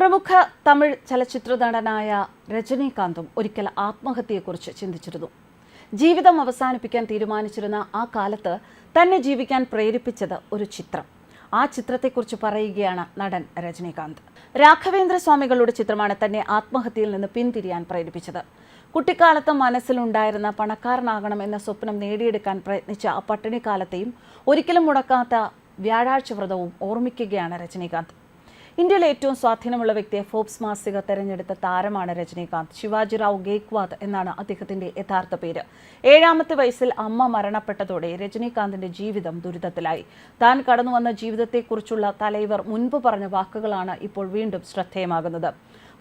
പ്രമുഖ തമിഴ് ചലച്ചിത്ര നടനായ രജനീകാന്തും ഒരിക്കൽ ആത്മഹത്യയെക്കുറിച്ച് ചിന്തിച്ചിരുന്നു. ജീവിതം അവസാനിപ്പിക്കാൻ തീരുമാനിച്ചിരുന്ന ആ കാലത്ത് തന്നെ ജീവിക്കാൻ പ്രേരിപ്പിച്ചത് ഒരു ചിത്രം. ആ ചിത്രത്തെക്കുറിച്ച് പറയുകയാണ് നടൻ രജനീകാന്ത്. രാഘവേന്ദ്ര സ്വാമികളുടെ ചിത്രമാണ് തന്നെ ആത്മഹത്യയിൽ നിന്ന് പിന്തിരിയാൻ പ്രേരിപ്പിച്ചത്. കുട്ടിക്കാലത്ത് മനസ്സിലുണ്ടായിരുന്ന പണക്കാരനാകണം എന്ന സ്വപ്നം നേടിയെടുക്കാൻ പ്രയത്നിച്ച ആ പട്ടിണിക്കാലത്തെയും ഒരിക്കലും മുടക്കാത്ത വ്യാഴാഴ്ച വ്രതവും ഓർമ്മിക്കുകയാണ് രജനീകാന്ത്. ഇന്ത്യയിലെ ഏറ്റവും സ്വാധീനമുള്ള വ്യക്തിയെ ഫോബ്സ് മാസിക തെരഞ്ഞെടുത്ത താരമാണ് രജനീകാന്ത്. ശിവാജിറാവു ഗേക്വാദ് എന്നാണ് അദ്ദേഹത്തിന്റെ യഥാർത്ഥ പേര്. ഏഴാമത്തെ വയസ്സിൽ അമ്മ മരണപ്പെട്ടതോടെ രജനീകാന്തിന്റെ ജീവിതം ദുരിതത്തിലായി. താൻ കടന്നുവന്ന ജീവിതത്തെക്കുറിച്ചുള്ള തലൈവർ മുൻപ് പറഞ്ഞ വാക്കുകളാണ് ഇപ്പോൾ വീണ്ടും ശ്രദ്ധേയമാകുന്നത്.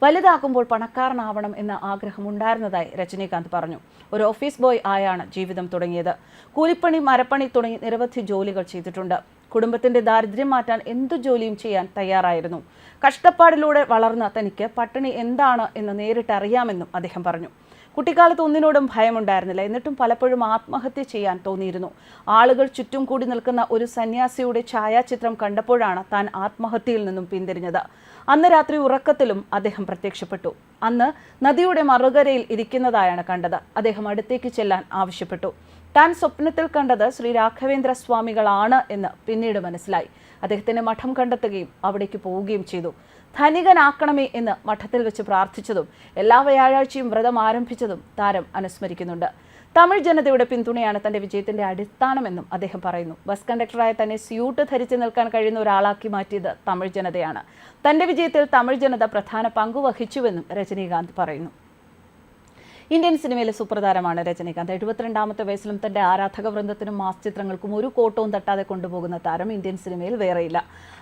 വലുതാകുമ്പോൾ പണക്കാരനാവണം എന്ന ആഗ്രഹം ഉണ്ടായിരുന്നതായി രജനീകാന്ത് പറഞ്ഞു. ഒരു ഓഫീസ് ബോയ് ആയാണ് ജീവിതം തുടങ്ങിയത്. കൂലിപ്പണി മരപ്പണി തുടങ്ങി നിരവധി ജോലികൾ ചെയ്തിട്ടുണ്ട്. കുടുംബത്തിന്റെ ദാരിദ്ര്യം മാറ്റാൻ എന്തു ജോലിയും ചെയ്യാൻ തയ്യാറായിരുന്നു. കഷ്ടപ്പാടിലൂടെ വളർന്ന തനിക്ക് പട്ടിണി എന്താണ് എന്ന് നേരിട്ടറിയാമെന്നും അദ്ദേഹം പറഞ്ഞു. കുട്ടിക്കാലത്ത് ഒന്നിനോടും ഭയമുണ്ടായിരുന്നില്ല. എന്നിട്ടും പലപ്പോഴും ആത്മഹത്യ ചെയ്യാൻ തോന്നിയിരുന്നു. ആളുകൾ ചുറ്റും കൂടി നിൽക്കുന്ന ഒരു സന്യാസിയുടെ ഛായാചിത്രം കണ്ടപ്പോഴാണ് താൻ ആത്മഹത്യയിൽ നിന്നും പിന്തിരിഞ്ഞത്. അന്ന് രാത്രി ഉറക്കത്തിലും അദ്ദേഹം പ്രത്യക്ഷപ്പെട്ടു. അന്ന് നദിയുടെ മറുകരയിൽ ഇരിക്കുന്നതായാണ് കണ്ടത്. അദ്ദേഹം അടുത്തേക്ക് ചെല്ലാൻ ആവശ്യപ്പെട്ടു. താൻ സ്വപ്നത്തിൽ കണ്ടത് ശ്രീ രാഘവേന്ദ്ര സ്വാമികളാണ് എന്ന് പിന്നീട് മനസ്സിലായി. അദ്ദേഹത്തിന്റെ മഠം കണ്ടെത്തുകയും അവിടേക്ക് പോവുകയും ചെയ്തു. ധനികനാക്കണമേ എന്ന് മഠത്തിൽ വെച്ച് പ്രാർത്ഥിച്ചതും എല്ലാ വ്യാഴാഴ്ചയും വ്രതം ആരംഭിച്ചതും താരം അനുസ്മരിക്കുന്നുണ്ട്. തമിഴ് ജനതയുടെ പിന്തുണയാണ് തന്റെ വിജയത്തിന്റെ അടിസ്ഥാനമെന്നും അദ്ദേഹം പറയുന്നു. ബസ് കണ്ടക്ടറായ തന്നെ സ്യൂട്ട് ധരിച്ചു നിൽക്കാൻ കഴിയുന്ന ഒരാളാക്കി മാറ്റിയത് തമിഴ് ജനതയാണ്. തന്റെ വിജയത്തിൽ തമിഴ് ജനത പ്രധാന പങ്കുവഹിച്ചുവെന്നും രജനീകാന്ത് പറയുന്നു. ഇന്ത്യൻ സിനിമയിലെ സുപ്രധാനമാണ് രജനീകാന്ത്. എഴുപത്തിരണ്ടാമത്തെ വയസ്സിലും തന്റെ ആരാധക വൃന്ദത്തിനും മാസ് ചിത്രങ്ങൾക്കും ഒരു കോട്ടവും തട്ടാതെ കൊണ്ടുപോകുന്ന താരം ഇന്ത്യൻ സിനിമയിൽ വേറെയില്ല.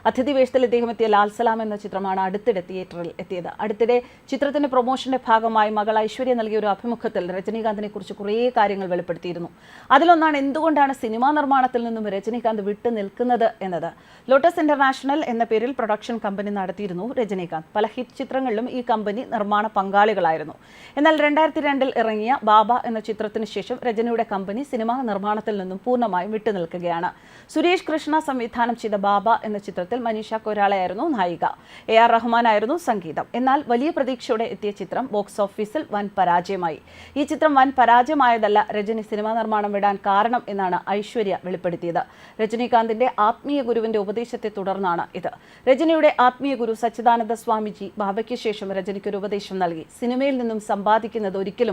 അതിഥി വേഷത്തിൽ ഇദ്ദേഹം എത്തിയ ലാൽ സലാം എന്ന ചിത്രമാണ് അടുത്തിടെ തിയേറ്ററിൽ എത്തിയത്. അടുത്തിടെ ചിത്രത്തിന്റെ പ്രൊമോഷന്റെ ഭാഗമായി മകൾ ഐശ്വര്യ നൽകിയ ഒരു അഭിമുഖത്തിൽ രജനീകാന്തിനെ കുറിച്ച് കുറേ കാര്യങ്ങൾ വെളിപ്പെടുത്തിയിരുന്നു. അതിലൊന്നാണ് എന്തുകൊണ്ടാണ് സിനിമാ നിർമ്മാണത്തിൽ നിന്നും രജനീകാന്ത് വിട്ടു നിൽക്കുന്നത് എന്നത്. ലോട്ടസ് ഇന്റർനാഷണൽ എന്ന പേരിൽ പ്രൊഡക്ഷൻ കമ്പനി നടത്തിയിരുന്നു രജനീകാന്ത്. പല ഹിറ്റ് ചിത്രങ്ങളിലും ഈ കമ്പനി നിർമ്മാണ പങ്കാളികളായിരുന്നു. എന്നാൽ രണ്ടായിരത്തി രണ്ടിൽ ഇറങ്ങിയ ബാബ എന്ന ചിത്രത്തിന് ശേഷം രജനിയുടെ കമ്പനി സിനിമാ നിർമ്മാണത്തിൽ നിന്നും പൂർണമായും വിട്ടുനിൽക്കുകയാണ്. സുരേഷ് കൃഷ്ണ സംവിധാനം ചെയ്ത ബാബ എന്ന ചിത്രത്തിൽ മനീഷ കൊരാളയായിരുന്നു നായിക. എ ആർ റഹ്മാനായിരുന്നു സംഗീതം. എന്നാൽ വലിയ പ്രതീക്ഷയോടെ എത്തിയ ചിത്രം ബോക്സ് ഓഫീസിൽ വൻ പരാജയമായി. ഈ ചിത്രം വൻ പരാജയമായതല്ല രജനി സിനിമാ നിർമ്മാണം വിടാൻ കാരണം എന്നാണ് ഐശ്വര്യ വെളിപ്പെടുത്തിയത്. രജനീകാന്തിന്റെ ആത്മീയ ഗുരുവിന്റെ ഉപദേശത്തെ തുടർന്നാണ് ഇത്. രജനിയുടെ ആത്മീയ ഗുരു സച്ചിദാനന്ദ സ്വാമിജി ബാബയ്ക്ക് ശേഷം രജനിക്ക് ഒരു ഉപദേശം നൽകി. സിനിമയിൽ നിന്നും സമ്പാദിക്കുന്നത് ഒരിക്കലും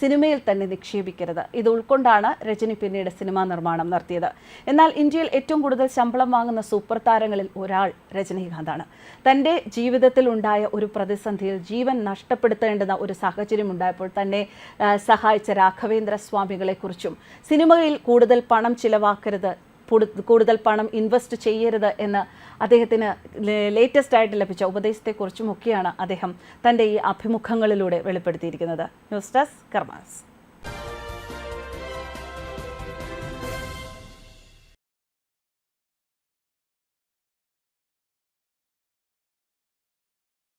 സിനിമയിൽ തന്നെ നിക്ഷേപിക്കരുത്. ഇത് ഉൾക്കൊണ്ടാണ് രജനി പിന്നീട് സിനിമാ നിർമ്മാണം നടത്തിയത്. എന്നാൽ ഇന്ത്യയിൽ ഏറ്റവും കൂടുതൽ ശമ്പളം വാങ്ങുന്ന സൂപ്പർ താരങ്ങളിൽ ഒരാൾ രജനീകാന്താണ്. തന്റെ ജീവിതത്തിൽ ഉണ്ടായ ഒരു പ്രതിസന്ധിയിൽ ജീവൻ നഷ്ടപ്പെടുത്തേണ്ടുന്ന ഒരു സാഹചര്യം ഉണ്ടായപ്പോൾ തന്നെ സഹായിച്ച രാഘവേന്ദ്ര സ്വാമികളെക്കുറിച്ചും സിനിമയിൽ കൂടുതൽ പണം ചിലവാക്കരുത് കൂടുതൽ പണം ഇൻവെസ്റ്റ് ചെയ്യരുത് എന്ന് അദ്ദേഹത്തിന് ലേറ്റസ്റ്റ് ആയിട്ട് ലഭിച്ച ഉപദേശത്തെക്കുറിച്ചും ഒക്കെയാണ് അദ്ദേഹം തന്റെ ഈ അഭിമുഖങ്ങളിലൂടെ വെളിപ്പെടുത്തിയിരിക്കുന്നത്. News desk karmas.